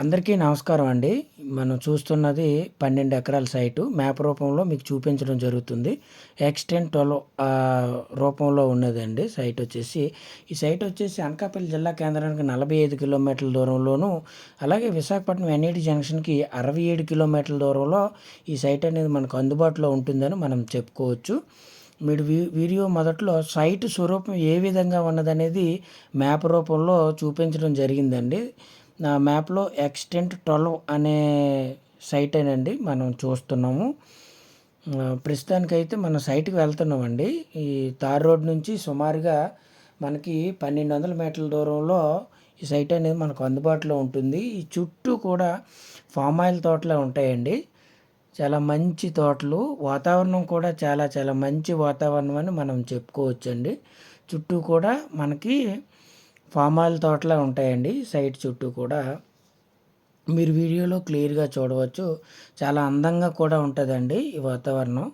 అందరికీ నమస్కారం అండి. మనం చూస్తున్నది పన్నెండు ఎకరాల సైటు. మ్యాప్ రూపంలో మీకు చూపించడం జరుగుతుంది. ఎక్స్టెంట్ ట్వెల్వ్ రూపంలో ఉన్నదండి సైట్ వచ్చేసి. ఈ సైట్ వచ్చేసి అనకాపల్లి జిల్లా కేంద్రానికి నలభై ఐదు కిలోమీటర్ల దూరంలోను అలాగే విశాఖపట్నం ఎన్ఈటి జంక్షన్కి అరవై ఏడు కిలోమీటర్ల దూరంలో ఈ సైట్ అనేది మనకు అందుబాటులో ఉంటుందని మనం చెప్పుకోవచ్చు. మీరు వీడియో మొదట్లో సైట్ స్వరూపం ఏ విధంగా ఉన్నదనేది మ్యాప్ రూపంలో చూపించడం జరిగిందండి. నా మ్యాప్లో ఎక్స్టెంట్ ట్వెల్వ్ అనే సైట్ అండి మనం చూస్తున్నాము. ప్రస్తుతానికైతే మనం సైట్కి వెళ్తున్నామండి. ఈ తార్ రోడ్ నుంచి సుమారుగా మనకి పన్నెండు వందల మీటర్ల దూరంలో ఈ సైట్ అనేది మనకు అందుబాటులో ఉంటుంది. ఈ చుట్టూ కూడా ఫామ్ ఆయిల్ తోటలే ఉంటాయండి. చాలా మంచి తోటలు. వాతావరణం కూడా చాలా చాలా మంచి వాతావరణం అని మనం చెప్పుకోవచ్చండి. చుట్టూ కూడా మనకి ఫామ్ ఆయిల్ తోటలే ఉంటాయండి సైట్ చుట్టూ కూడా. మీరు వీడియోలో క్లియర్గా చూడవచ్చు. చాలా అందంగా కూడా ఉంటుందండి ఈ వాతావరణం.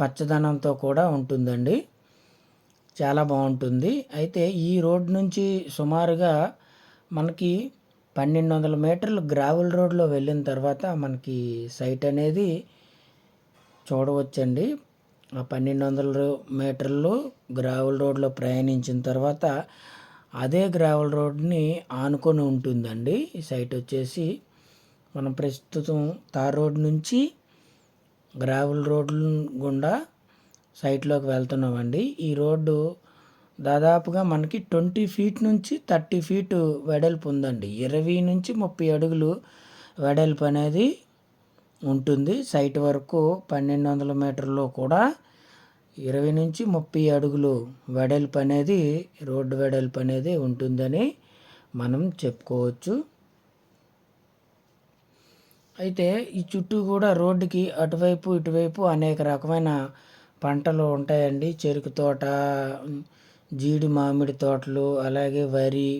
పచ్చదనంతో కూడా ఉంటుందండి. చాలా బాగుంటుంది. అయితే ఈ రోడ్ నుంచి సుమారుగా మనకి పన్నెండు వందల మీటర్లు గ్రావెల్ రోడ్లో వెళ్ళిన తర్వాత మనకి సైట్ అనేది చూడవచ్చండి. ఆ పన్నెండు వందల మీటర్లు గ్రావెల్ రోడ్లో ప్రయాణించిన తర్వాత అదే గ్రావెల్ రోడ్ని ఆనుకొని ఉంటుందండి. ఈ సైట్ వచ్చేసి మనం ప్రస్తుతం తార్ రోడ్ నుంచి గ్రావెల్ రోడ్ గుండా సైట్లోకి వెళ్తున్నామండి. ఈ రోడ్డు దాదాపుగా మనకి ట్వంటీ ఫీట్ నుంచి థర్టీ ఫీట్ వెడల్పు ఉందండి. ఇరవై నుంచి ముప్పై అడుగులు వెడల్పు అనేది ఉంటుంది. సైట్ వరకు పన్నెండు వందల మీటర్లో కూడా ఇరవై నుంచి ముప్పై అడుగులు వెడల్పు అనేది రోడ్డు వెడల్పు అనేది ఉంటుందని మనం చెప్పుకోవచ్చు. అయితే ఈ చుట్టూ కూడా రోడ్డుకి అటువైపు ఇటువైపు అనేక రకమైన పంటలు ఉంటాయండి. చెరుకు తోట జీడి మామిడి తోటలు అలాగే వరి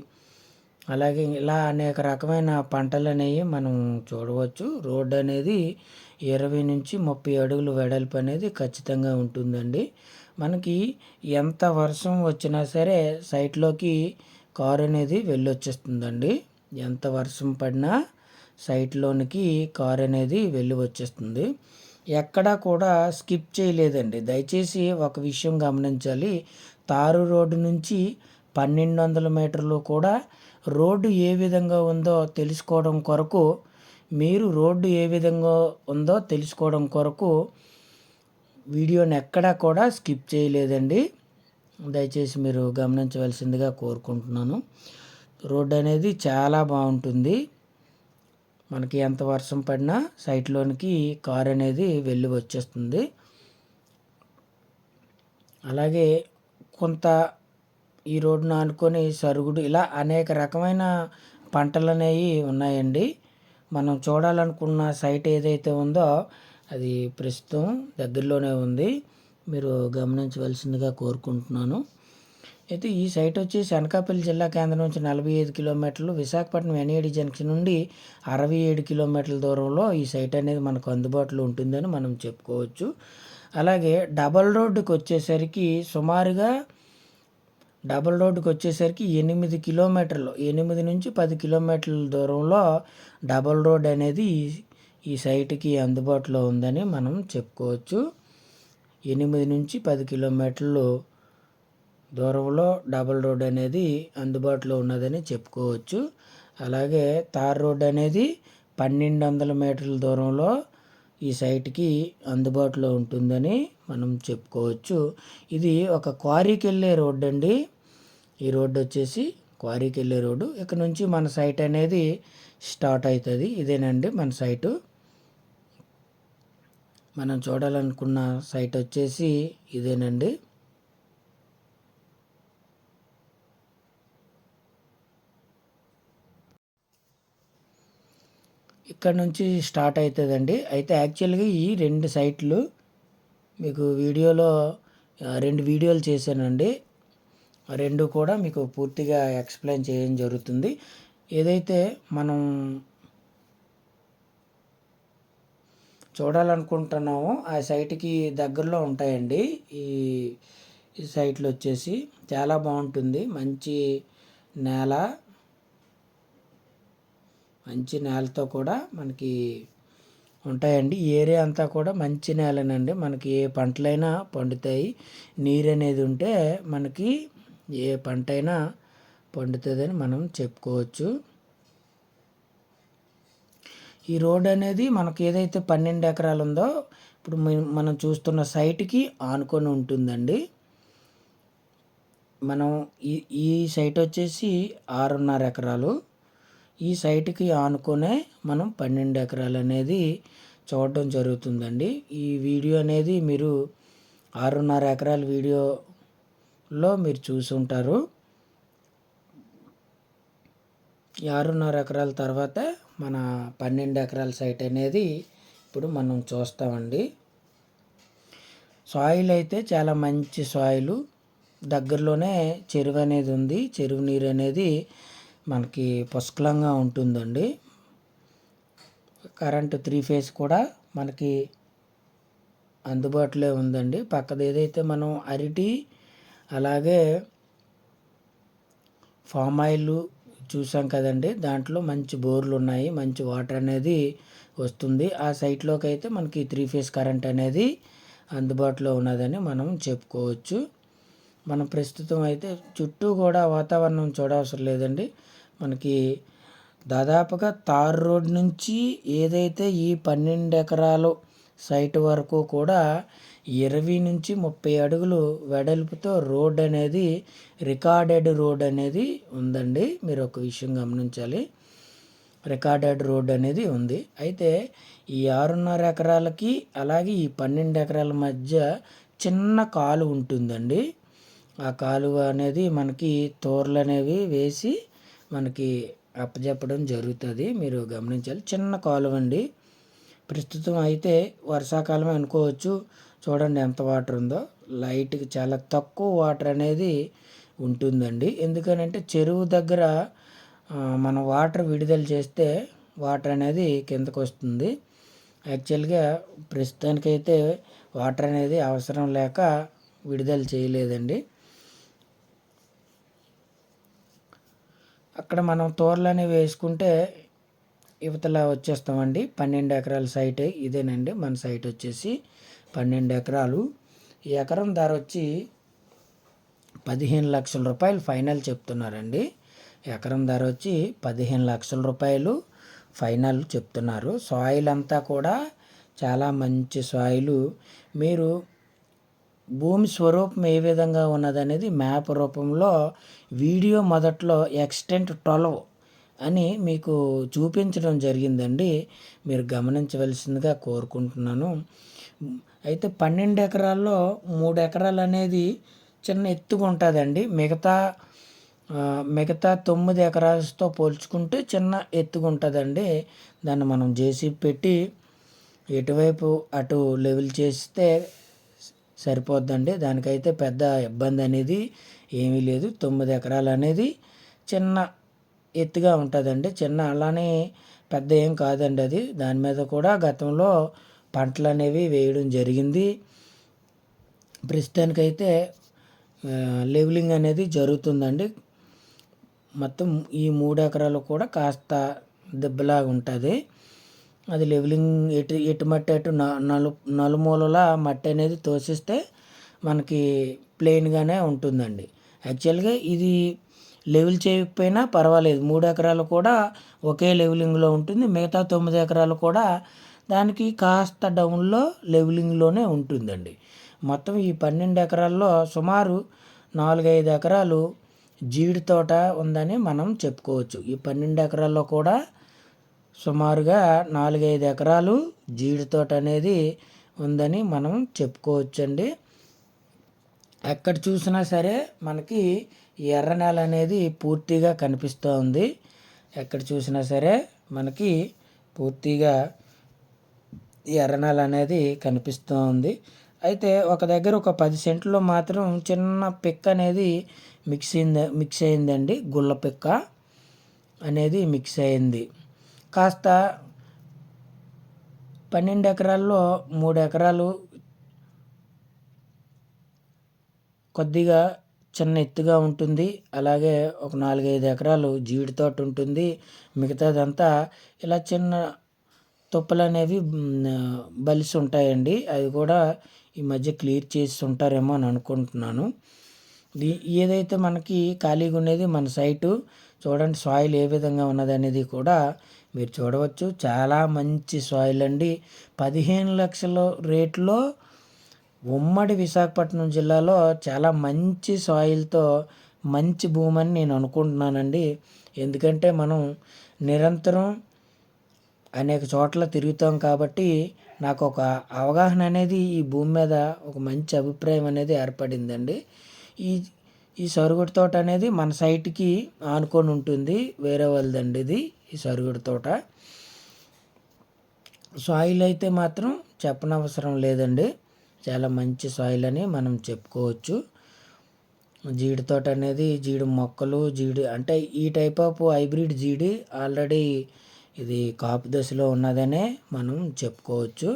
అలాగే ఇలా అనేక రకమైన పంటలు అనేవి మనం చూడవచ్చు. రోడ్డు అనేది ఇరవై నుంచి ముప్పై అడుగులు వెడల్పు అనేది ఖచ్చితంగా ఉంటుందండి. మనకి ఎంత వర్షం వచ్చినా సరే సైట్లోకి కారు అనేది వెళ్ళొచ్చేస్తుందండి. ఎంత వర్షం పడినా సైట్లోనికి కారు అనేది వెళ్ళి వచ్చేస్తుంది ఎక్కడా కూడా స్కిప్ చేయలేదండి. దయచేసి ఒక విషయం గమనించాలి. తారు రోడ్డు నుంచి పన్నెండు వందల మీటర్లు కూడా రోడ్డు ఏ విధంగా ఉందో తెలుసుకోవడం కొరకు మీరు రోడ్డు ఏ విధంగా ఉందో తెలుసుకోవడం కొరకు వీడియోని ఎక్కడా కూడా స్కిప్ చేయలేదండి. దయచేసి మీరు గమనించవలసిందిగా కోరుకుంటున్నాను. రోడ్డు అనేది చాలా బాగుంటుంది. మనకి ఎంత వర్షం పడినా సైట్లోనికి కార్ అనేది వెళ్ళి వచ్చేస్తుంది. అలాగే కొంత ఈ రోడ్డును ఆనుకొని సరుగుడు ఇలా అనేక రకమైన పంటలు అనేవి ఉన్నాయండి. మనం చూడాలనుకున్న సైట్ ఏదైతే ఉందో అది ప్రస్తుతం దగ్గరలోనే ఉంది. మీరు గమనించవలసిందిగా కోరుకుంటున్నాను. అయితే ఈ సైట్ వచ్చి శనకాపల్లి జిల్లా కేంద్రం నుంచి నలభై ఐదు కిలోమీటర్లు విశాఖపట్నం ఎన్ఏడి జంక్షన్ నుండి అరవై ఏడు కిలోమీటర్ల దూరంలో ఈ సైట్ అనేది మనకు అందుబాటులో ఉంటుందని మనం చెప్పుకోవచ్చు. అలాగే డబల్ రోడ్డుకి వచ్చేసరికి సుమారుగా డబల్ రోడ్డుకి వచ్చేసరికి ఎనిమిది కిలోమీటర్లు ఎనిమిది నుంచి పది కిలోమీటర్ల దూరంలో డబుల్ రోడ్ అనేది ఈ సైట్కి అందుబాటులో ఉందని మనం చెప్పుకోవచ్చు. ఎనిమిది నుంచి పది కిలోమీటర్లు దూరంలో డబల్ రోడ్ అనేది అందుబాటులో ఉన్నదని చెప్పుకోవచ్చు. అలాగే తార్ రోడ్ అనేది పన్నెండు వందల మీటర్ల దూరంలో ఈ సైట్కి అందుబాటులో ఉంటుందని మనం చెప్పుకోవచ్చు. ఇది ఒక క్వారీకి వెళ్ళే రోడ్డు అండి. ఈ రోడ్డు వచ్చేసి క్వారీకి వెళ్ళే రోడ్డు. ఇక్కడ నుంచి మన సైట్ అనేది స్టార్ట్ అవుతుంది ఇదేనండి మన సైటు. మనం చూడాలనుకున్న సైట్ వచ్చేసి ఇదేనండి. ఇక్కడ నుంచి స్టార్ట్ అవుతుందండి. అయితే యాక్చువల్గా ఈ రెండు సైట్లు మీకు వీడియోలో రెండు వీడియోలు చేశానండి. రెండు కూడా మీకు పూర్తిగా ఎక్స్ప్లెయిన్ చేయడం జరుగుతుంది. ఏదైతే మనం చూడాలనుకుంటున్నామో ఆ సైట్కి దగ్గరలో ఉంటాయండి. ఈ ఈ సైట్లు వచ్చేసి చాలా బాగుంటుంది. మంచి నేల మంచి నేలతో కూడా మనకి ఉంటాయండి. ఈ ఏరియా అంతా కూడా మంచి నేలనండి. మనకి ఏ పంటలైనా పండుతాయి. నీరు అనేది ఉంటే మనకి ఏ పంట అయినా పండుతుందని మనం చెప్పుకోవచ్చు. ఈ రోడ్ అనేది మనకి ఏదైతే పన్నెండు ఎకరాలు ఉందో ఇప్పుడు మనం చూస్తున్న సైట్కి ఆనుకొని ఉంటుందండి. మనం ఈ ఈ సైట్ వచ్చేసి ఆరున్నర ఎకరాలు. ఈ సైట్కి ఆనుకునే మనం పన్నెండు ఎకరాలు అనేది చూడడం జరుగుతుందండి. ఈ వీడియో అనేది మీరు ఆరున్నర ఎకరాల వీడియోలో మీరు చూసి ఉంటారు ఈ ఆరున్నర ఎకరాల తర్వాత మన పన్నెండు ఎకరాల సైట్ అనేది ఇప్పుడు మనం చూస్తామండి. సాయిల్ అయితే చాలా మంచి సాయిలు. దగ్గరలోనే చెరువు అనేది ఉంది. చెరువు నీరు అనేది మనకి పుష్కలంగా ఉంటుందండి. కరెంటు త్రీ ఫేజ్ కూడా మనకి అందుబాటులో ఉందండి. పక్కది ఏదైతే మనం అరటి అలాగే ఫామ్ ఆయిల్ చూసాం కదండి. దాంట్లో మంచి బోర్లు ఉన్నాయి. మంచి వాటర్ అనేది వస్తుంది. ఆ సైట్లోకి అయితే మనకి త్రీ ఫేజ్ కరెంట్ అనేది అందుబాటులో ఉన్నదని మనం చెప్పుకోవచ్చు. మనం ప్రస్తుతం అయితే చుట్టూ కూడా వాతావరణం చూడవసరం లేదండి. మనకి దాదాపుగా తార్ రోడ్ నుంచి ఏదైతే ఈ పన్నెండు ఎకరాలు సైట్ వరకు కూడా ఇరవై నుంచి ముప్పై అడుగులు వెడల్పుతో రోడ్ అనేది రికార్డెడ్ రోడ్ అనేది ఉందండి. మీరు ఒక విషయం గమనించాలి. రికార్డెడ్ రోడ్ అనేది ఉంది. అయితే ఈ ఆరున్నర ఎకరాలకి అలాగే ఈ పన్నెండు ఎకరాల మధ్య చిన్న కాలు ఉంటుందండి. ఆ కాలువ అనేది మనకి తోర్లు అనేవి వేసి మనకి అప్పజెప్పడం జరుగుతుంది. మీరు గమనించాలి. చిన్న కాలువ అండి. ప్రస్తుతం అయితే వర్షాకాలమే అనుకోవచ్చు. చూడండి ఎంత వాటర్ ఉందో. లైట్కి చాలా తక్కువ వాటర్ అనేది ఉంటుందండి. ఎందుకనంటే చెరువు దగ్గర మనం వాటర్ విడుదల చేస్తే వాటర్ అనేది కిందకు వస్తుంది యాక్చువల్గా ప్రస్తుతానికైతే వాటర్ అనేది అవసరం లేక విడుదల చేయలేదండి. అక్కడ మనం తోరలు అనేవి వేసుకుంటే యువతల వచ్చేస్తామండి. పన్నెండు ఎకరాల సైట్ ఇదేనండి. మన సైట్ వచ్చేసి పన్నెండు ఎకరాలు. ఈ ఎకరం ధర వచ్చి పదిహేను లక్షల రూపాయలు ఫైనల్ చెప్తున్నారండి. ఎకరం ధర వచ్చి పదిహేను లక్షల రూపాయలు ఫైనల్ చెప్తున్నారు. సాయిల్ అంతా కూడా చాలా మంచి సాయిలు. మీరు భూమి స్వరూపం ఏ విధంగా ఉన్నదనేది మ్యాప్ రూపంలో వీడియో మొదట్లో ఎక్స్టెంట్ ట్వెల్వ్ అని మీకు చూపించడం జరిగిందండి. మీరు గమనించవలసిందిగా కోరుకుంటున్నాను. అయితే పన్నెండు ఎకరాల్లో మూడు ఎకరాలు అనేది చిన్న ఎత్తుగా ఉంటుందండి. మిగతా మిగతా తొమ్మిది ఎకరాలతో పోల్చుకుంటే చిన్న ఎత్తుగా ఉంటుందండి. దాన్ని మనం జేసీ పెట్టి ఎటువైపు అటు లెవెల్ చేస్తే సరిపోద్దండి. దానికైతే పెద్ద ఇబ్బంది అనేది ఏమీ లేదు. తొమ్మిది ఎకరాలు అనేది చిన్న ఎత్తుగా ఉంటుందండి. చిన్న అలానే పెద్ద ఏం కాదండి అది. దాని మీద కూడా గతంలో పంటలు అనేవి వేయడం జరిగింది. ప్రస్తుతానికైతే లెవెలింగ్ అనేది జరుగుతుందండి. మొత్తం ఈ మూడు ఎకరాలు కూడా కాస్త దెబ్బలాగా ఉంటుంది. అది లెవెలింగ్ ఎటు ఎటు మట్టి అటు నలు నలుమూలల మట్టి అనేది తోసిస్తే మనకి ప్లెయిన్గానే ఉంటుందండి. యాక్చువల్గా ఇది లెవెల్ చేయకపోయినా పర్వాలేదు. మూడు ఎకరాలు కూడా ఒకే లెవెలింగ్లో ఉంటుంది. మిగతా తొమ్మిది ఎకరాలు కూడా దానికి కాస్త డౌన్లో లెవెలింగ్లోనే ఉంటుందండి. మొత్తం ఈ పన్నెండు ఎకరాల్లో సుమారు నాలుగైదు ఎకరాలు జీడి తోట ఉందని మనం చెప్పుకోవచ్చు. ఈ పన్నెండు ఎకరాల్లో కూడా సుమారుగా నాలుగైదు ఎకరాలు జీడి తోట అనేది ఉందని మనం చెప్పుకోవచ్చండి. ఎక్కడ చూసినా సరే మనకి ఎర్ర నేల అనేది పూర్తిగా కనిపిస్తూ ఉంది ఎక్కడ చూసినా సరే మనకి పూర్తిగా ఎర్ర నేల అనేది కనిపిస్తూ ఉంది అయితే ఒక దగ్గర ఒక పది సెంట్లో మాత్రం చిన్న పిక్ అనేది మిక్స్ అయింది మిక్స్ అయిందండి. గుళ్ళ పిక్క అనేది మిక్స్ అయింది. కాస్త పన్నెండు ఎకరాల్లో మూడు ఎకరాలు కొద్దిగా చిన్న ఎత్తుగా ఉంటుంది. అలాగే ఒక నాలుగైదు ఎకరాలు జీడి తోట ఉంటుంది. మిగతాదంతా ఇలా చిన్న తుప్పలు అనేవి బలిసి ఉంటాయండి. అవి కూడా ఈ మధ్య క్లియర్ చేసి ఉంటారేమో అని అనుకుంటున్నాను. ఏదైతే మనకి ఖాళీగా ఉండేది మన సైటు చూడండి సాయిల్ ఏ విధంగా ఉన్నది అనేది కూడా మీరు చూడవచ్చు. చాలా మంచి సాయిల్ అండి. పదిహేను లక్షల రేట్లో ఉమ్మడి విశాఖపట్నం జిల్లాలో చాలా మంచి సాయిల్తో మంచి భూమి అని నేను అనుకుంటున్నానండి. ఎందుకంటే మనం నిరంతరం అనేక చోట్ల తిరుగుతాం కాబట్టి నాకు ఒక అవగాహన అనేది ఈ భూమి మీద ఒక మంచి అభిప్రాయం అనేది ఏర్పడిందండి. ఈ ఈ సరుగుడు తోట అనేది మన సైట్కి ఆనుకొని ఉంటుంది. వేరే వాళ్ళదండి ఇది ఈ సరుగుడు తోట. సాయిల్ అయితే మాత్రం చెప్పనవసరం లేదండి. చాలా మంచి సాయిల్ అని మనం చెప్పుకోవచ్చు. జీడి తోట అనేది జీడి మొక్కలు జీడి అంటే ఈ టైప్ ఆఫ్ హైబ్రిడ్ జీడి ఆల్రెడీ ఇది కాపు దశలో ఉన్నదనే మనం చెప్పుకోవచ్చు.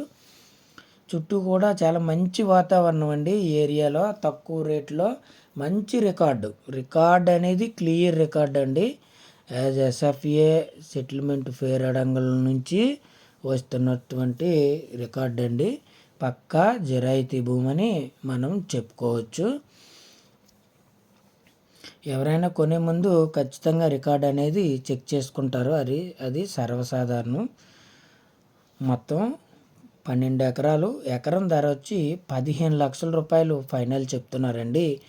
చుట్టూ కూడా చాలా మంచి వాతావరణం అండి ఈ ఏరియాలో. తక్కువ రేట్లో మంచి రికార్డు రికార్డ్ అనేది క్లియర్ రికార్డ్ అండి. యాజ్ ఎస్ఎఫ్ఏ సెటిల్మెంట్ ఫేర్ అడంగుల నుంచి వస్తున్నటువంటి రికార్డ్ అండి. పక్కా జిరాయితీ భూమని మనం చెప్పుకోవచ్చు. ఎవరైనా కొనే ముందు ఖచ్చితంగా రికార్డ్ అనేది చెక్ చేసుకుంటారు. అది అది సర్వసాధారణం. మొత్తం పన్నెండు ఎకరాలు. ఎకరం ధర వచ్చి పదిహేను లక్షల రూపాయలు ఫైనల్ చెప్తున్నారండి.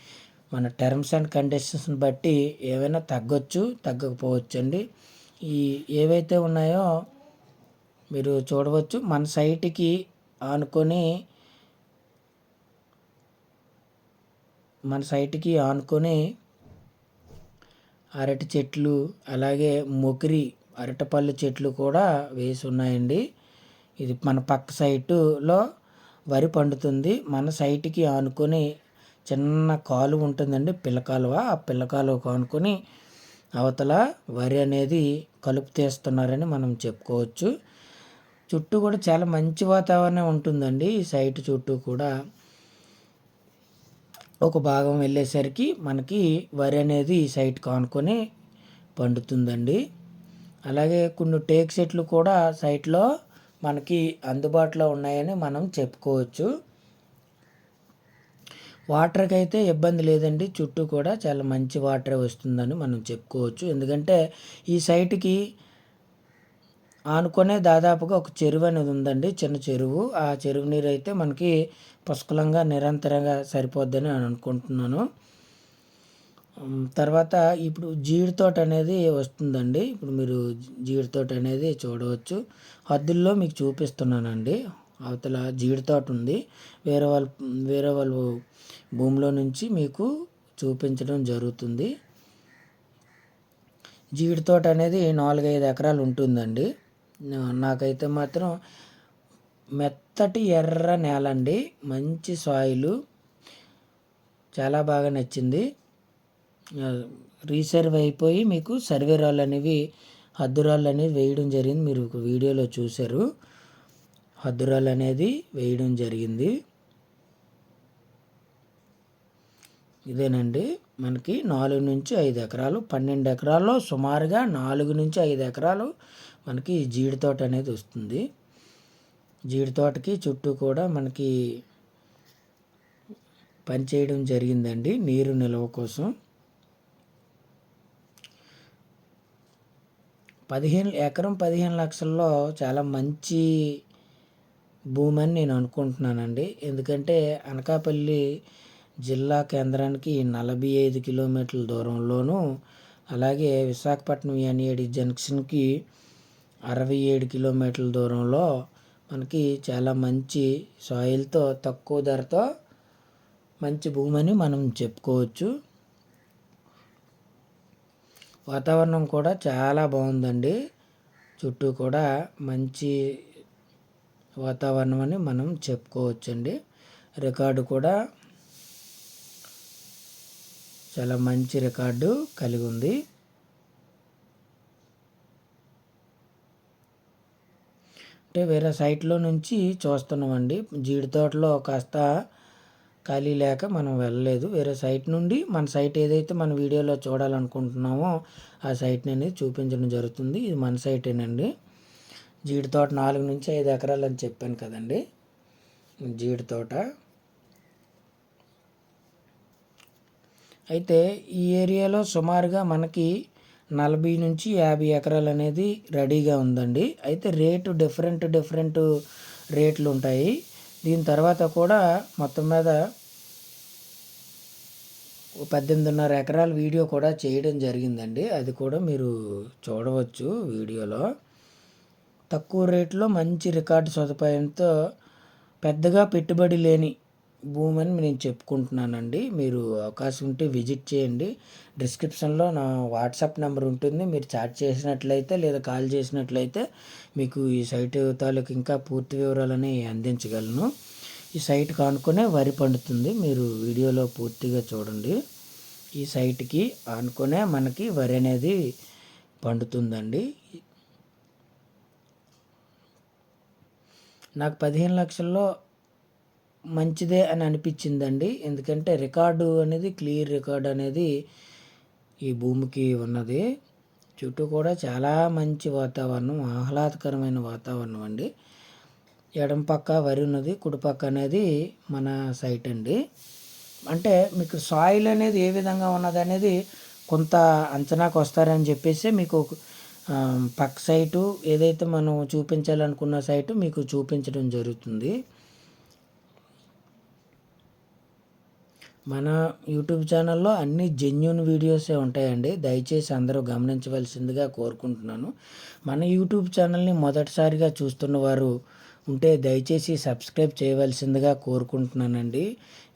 మన టర్మ్స్ అండ్ కండిషన్స్ని బట్టి ఏవైనా తగ్గొచ్చు తగ్గకపోవచ్చు అండి ఈ ఏవైతే ఉన్నాయో మీరు చూడవచ్చు. మన సైట్కి ఆనుకొని మన సైట్కి ఆనుకొని అరటి చెట్లు అలాగే మొకిరి అరటిపళ్ళు చెట్లు కూడా వేసి ఉన్నాయండి ఇది మన పక్క సైటులో వరి పండుతుంది. మన సైట్కి ఆనుకొని చిన్న కాలువ ఉంటుందండి పిల్లకాలువ ఆ పిల్లకాలువ ఆనుకొని అవతల వరి అనేది కలుపు తీస్తున్నారని మనం చెప్పుకోవచ్చు. చుట్టూ కూడా చాలా మంచి వాతావరణం ఉంటుందండి. ఈ సైట్ చుట్టూ కూడా ఒక భాగం వెళ్ళేసరికి మనకి వరి అనేది ఈ సైట్ కానుకొని పండుతుందండి. అలాగే కొన్ని టేక్ సెట్లు కూడా సైట్లో మనకి అందుబాటులో ఉన్నాయని మనం చెప్పుకోవచ్చు. వాటర్కి అయితే ఇబ్బంది లేదండి. చుట్టూ కూడా చాలా మంచి వాటరే వస్తుందని మనం చెప్పుకోవచ్చు. ఎందుకంటే ఈ సైట్కి ఆనుకునే దాదాపుగా ఒక చెరువు అనేది ఉందండి చిన్న చెరువు. ఆ చెరువు నీరు అయితే మనకి పుష్కలంగా నిరంతరంగా సరిపోద్దని అనుకుంటున్నాను. తర్వాత ఇప్పుడు జీడి తోట అనేది వస్తుందండి. ఇప్పుడు మీరు జీడి తోట అనేది చూడవచ్చు. హద్దుల్లో మీకు చూపిస్తున్నానండి. అవతల జీడి తోట ఉంది. వేరే వాళ్ళ వేరే వాళ్ళు భూమిలో నుంచి మీకు చూపించడం జరుగుతుంది. జీడి తోట అనేది నాలుగైదు ఎకరాలు ఉంటుందండి. నాకైతే మాత్రం మెత్తటి ఎర్ర నేల అండి మంచి సాయిలు చాలా బాగా నచ్చింది. రీసర్వ్ అయిపోయి మీకు సర్వే రాళ్ళు అనేవి హద్దురాళ్ళు అనేవి వేయడం జరిగింది. మీరు వీడియోలో చూశారు. హద్దురాళ్ళు అనేది వేయడం జరిగింది. ఇదేనండి. మనకి నాలుగు నుంచి ఐదు ఎకరాలు పన్నెండు ఎకరాల్లో సుమారుగా నాలుగు నుంచి ఐదు ఎకరాలు మనకి జీడి తోట అనేది వస్తుంది. జీడి తోటకి చుట్టూ కూడా మనకి పనిచేయడం జరిగిందండి. నీరు నిల్వ కోసం. పదిహేను ఎకరం పదిహేను లక్షల్లో చాలా మంచి భూమి అని నేను అనుకుంటున్నానండి. ఎందుకంటే అనకాపల్లి జిల్లా కేంద్రానికి నలభై ఐదు కిలోమీటర్ల దూరంలోనూ అలాగే విశాఖపట్నం ఎన్ఏడి జంక్షన్కి అరవై ఏడు కిలోమీటర్ల దూరంలో మనకి చాలా మంచి సాయిల్తో తక్కువ ధరతో మంచి భూమి అని మనం చెప్పుకోవచ్చు. వాతావరణం కూడా చాలా బాగుందండి. చుట్టూ కూడా మంచి వాతావరణం అని మనం చెప్పుకోవచ్చండి. రికార్డు కూడా చాలా మంచి రికార్డు కలిగి ఉంది. అంటే వేరే సైట్లో నుంచి చూస్తున్నామండి. జీడి తోటలో కాస్త ఖాళీ లేక మనం వెళ్ళలేదు. వేరే సైట్ నుండి మన సైట్ ఏదైతే మన వీడియోలో చూడాలనుకుంటున్నామో ఆ సైట్ని అనేది చూపించడం జరుగుతుంది. ఇది మన సైటేనండి. జీడి తోట నాలుగు నుంచి ఐదు ఎకరాలు అని చెప్పాను కదండి. జీడి తోట. అయితే ఈ ఏరియాలో సుమారుగా మనకి నలభై నుంచి యాభై ఎకరాలు అనేది రెడీగా ఉందండి. అయితే రేటు డిఫరెంట్ డిఫరెంట్ రేట్లు ఉంటాయి. దీని తర్వాత కూడా మొత్తం మీద పద్దెనిమిదిన్నర ఎకరాల వీడియో కూడా చేయడం జరిగిందండి. అది కూడా మీరు చూడవచ్చు వీడియోలో. తక్కువ రేట్లో మంచి రికార్డు సదుపాయంతో పెద్దగా పెట్టుబడి లేని భూమి అని నేను చెప్పుకుంటున్నానండి. మీరు అవకాశం ఉంటే విజిట్ చేయండి. డిస్క్రిప్షన్లో నా వాట్సాప్ నెంబర్ ఉంటుంది. మీరు చాట్ చేసినట్లయితే లేదా కాల్ చేసినట్లయితే మీకు ఈ సైట్ తాలూకు ఇంకా పూర్తి వివరాలని అందించగలను. ఈ సైట్ కానుకొనే వరి పండుతుంది. మీరు వీడియోలో పూర్తిగా చూడండి. ఈ సైట్కి ఆనుకునే మనకి వరి అనేది పండుతుందండి. నాకు పదిహేను లక్షల్లో మంచిదే అని అనిపించిందండి. ఎందుకంటే రికార్డు అనేది క్లియర్ రికార్డు అనేది ఈ భూమికి ఉన్నది. చుట్టూ కూడా చాలా మంచి వాతావరణం ఆహ్లాదకరమైన వాతావరణం అండి. ఎడం పక్క వరి ఉన్నది కుడి పక్క అనేది మన సైట్ అండి. అంటే మీకు సాయిల్ అనేది ఏ విధంగా ఉన్నది అనేది కొంత అంచనాకు వస్తారని చెప్పేసి మీకు పక్క సైటు ఏదైతే మనం చూపించాలనుకున్న సైటు మీకు చూపించడం జరుగుతుంది. మన యూట్యూబ్ ఛానల్లో అన్ని జెన్యున్ వీడియోసే ఉంటాయండి. దయచేసి అందరూ గమనించవలసిందిగా కోరుకుంటున్నాను. మన యూట్యూబ్ ఛానల్ని మొదటిసారిగా చూస్తున్న వారు ఉంటే దయచేసి సబ్స్క్రైబ్ చేయవలసిందిగా కోరుకుంటున్నానండి.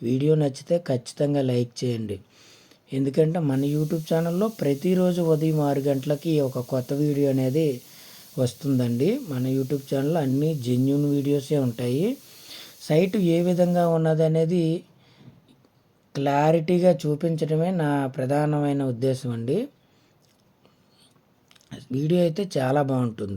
వీడియో నచ్చితే ఖచ్చితంగా లైక్ చేయండి. ఎందుకంటే మన యూట్యూబ్ ఛానల్లో ప్రతిరోజు ఉదయం ఆరు గంటలకి ఒక కొత్త వీడియో అనేది వస్తుందండి. మన యూట్యూబ్ ఛానల్లో అన్ని జెన్యున్ వీడియోసే ఉంటాయి. సైటు ఏ విధంగా ఉన్నది అనేది క్లారిటీగా చూపించడమే నా ప్రధానమైన ఉద్దేశం అండి. వీడియో అయితే చాలా బాగుంటుంది.